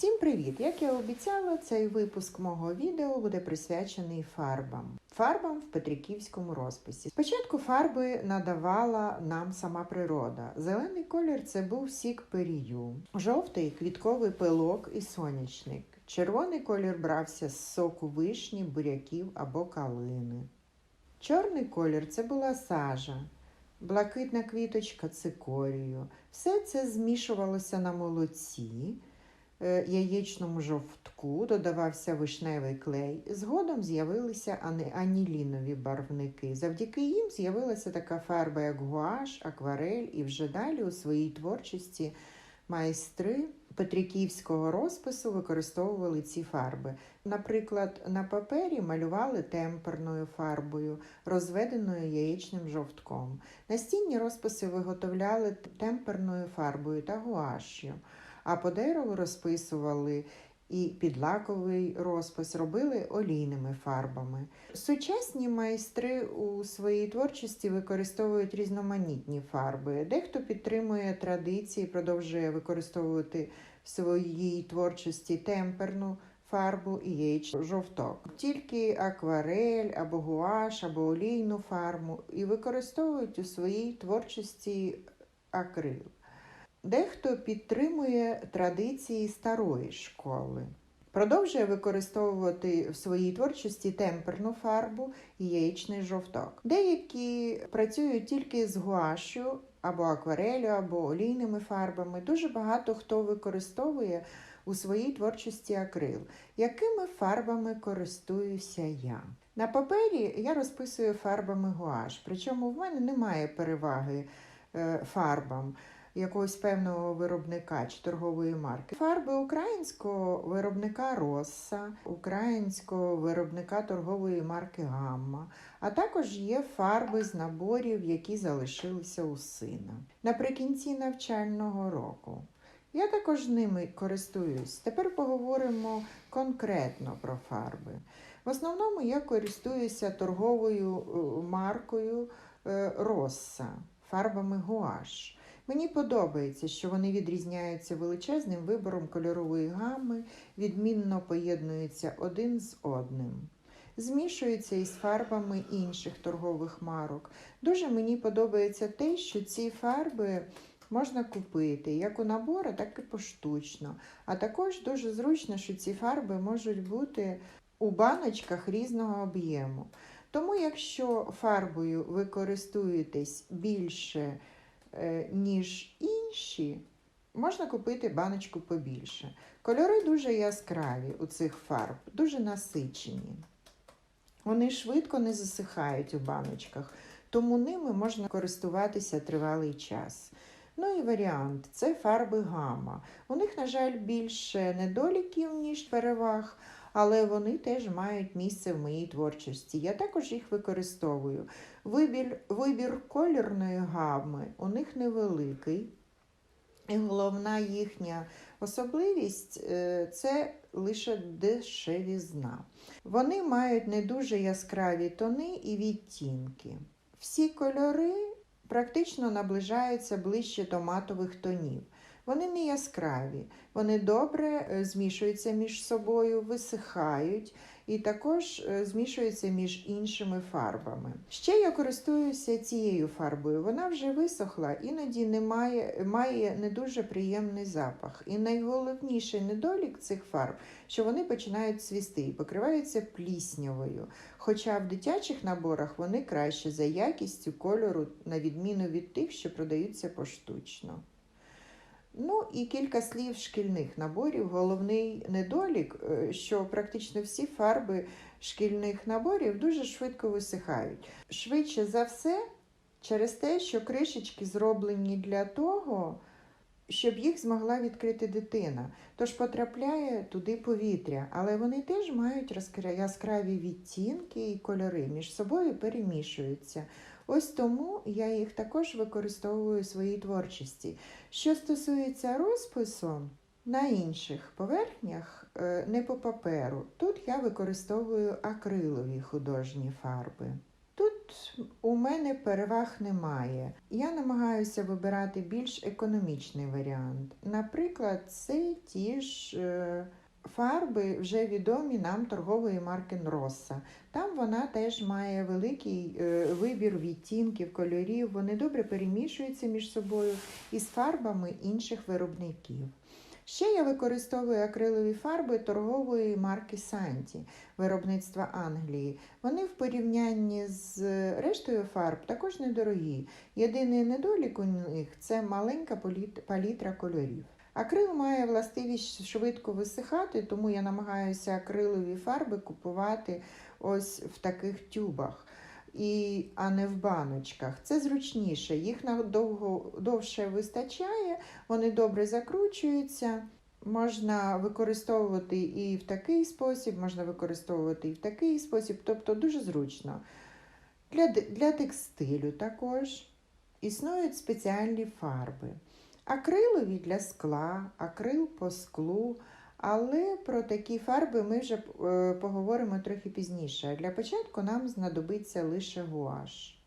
Всім привіт! Як я обіцяла, цей випуск мого відео буде присвячений фарбам. Фарбам в Петриківському розписі. Спочатку фарби надавала нам сама природа. Зелений колір це був сік перію, жовтий квітковий пилок і сонячник. Червоний колір брався з соку вишні, буряків або калини. Чорний колір це була сажа, блакитна квіточка цикорію. Все це змішувалося на молоці, яєчному жовтку, додавався вишневий клей. Згодом з'явилися анілінові барвники. Завдяки їм з'явилася така фарба, як гуаш, акварель, і вже далі у своїй творчості майстри петриківського розпису використовували ці фарби. Наприклад, на папері малювали темперною фарбою, розведеною яєчним жовтком. Настінні розписи виготовляли темперною фарбою та гуаш'ю, а по дереву розписували і підлаковий розпис робили олійними фарбами. Сучасні майстри у своїй творчості використовують різноманітні фарби. Дехто підтримує традиції, продовжує використовувати в своїй творчості темперну фарбу і яєчний жовток. Тільки акварель або гуаш, або олійну фарбу і використовують у своїй творчості акрил. Дехто підтримує традиції старої школи. Продовжує використовувати в своїй творчості темперну фарбу і яєчний жовток. Деякі працюють тільки з гуашю або акварелю, або олійними фарбами. Дуже багато хто використовує у своїй творчості акрил. Якими фарбами користуюся я? На папері я розписую фарбами гуаш, причому в мене немає переваги е, фарбам якогось певного виробника чи торгової марки. Фарби українського виробника Росса, українського виробника торгової марки Гамма, а також є фарби з наборів, які залишилися у сина. Наприкінці навчального року. Я також ними користуюсь. Тепер поговоримо конкретно про фарби. В основному я користуюся торговою е, маркою е, Росса, фарбами гуаш. Мені подобається, що вони відрізняються величезним вибором кольорової гами, відмінно поєднуються один з одним. Змішуються із фарбами інших торгових марок. Дуже мені подобається те, що ці фарби можна купити як у набори, так і поштучно. А також дуже зручно, що ці фарби можуть бути у баночках різного об'єму. Тому, якщо фарбою ви користуєтесь більше, ніж інші, можна купити баночку побільше. Кольори дуже яскраві у цих фарб, дуже насичені. Вони швидко не засихають у баночках, тому ними можна користуватися тривалий час. Ну і варіант це фарби гама. У них, на жаль, більше недоліків, ніж переваг, але вони теж мають місце в моїй творчості. Я також їх використовую. Вибір, вибір кольорної гами у них невеликий. І головна їхня особливість е, це лише дешевізна. Вони мають не дуже яскраві тони і відтінки. Всі кольори практично наближаються ближче до матових тонів. Вони не яскраві, вони добре е, змішуються між собою, висихають і також е, змішуються між іншими фарбами. Ще я користуюся цією фарбою. Вона вже висохла, іноді немає, має не дуже приємний запах. І найголовніший недолік цих фарб, що вони починають цвісти і покриваються пліснявою. Хоча в дитячих наборах вони краще за якістю кольору, на відміну від тих, що продаються поштучно. Ну і кілька слів шкільних наборів. Головний недолік, е, що практично всі фарби шкільних наборів дуже швидко висихають. Швидше за все, через те, що кришечки зроблені для того, щоб їх змогла відкрити дитина. Тож потрапляє туди повітря, але вони теж мають яскраві відтінки і кольори, між собою перемішуються. Ось тому я їх також використовую у своїй творчості. Що стосується розпису на інших поверхнях, е, не по паперу, тут я використовую акрилові художні фарби. У мене переваг немає. Я намагаюся вибирати більш економічний варіант. Наприклад, це ті ж е, фарби, вже відомі нам торгової марки Нросса. Там вона теж має великий е, вибір відтінків, кольорів. Вони добре перемішуються між собою із фарбами інших виробників. Ще я використовую акрилові фарби торгової марки Санті виробництва Англії. Вони в порівнянні з рештою фарб також недорогі. Єдиний недолік у них це маленька палітра кольорів. Акрил має властивість швидко висихати, тому я намагаюся акрилові фарби купувати ось в таких тюбах. І, а не в баночках. Це зручніше, їх надовго довше вистачає, вони добре закручуються. Можна використовувати і в такий спосіб, можна використовувати і в такий спосіб, тобто дуже зручно. Для, для текстилю також існують спеціальні фарби. Акрилові для скла, акрил по склу. Але про такі фарби ми вже е, поговоримо трохи пізніше. Для початку нам знадобиться лише гуаш.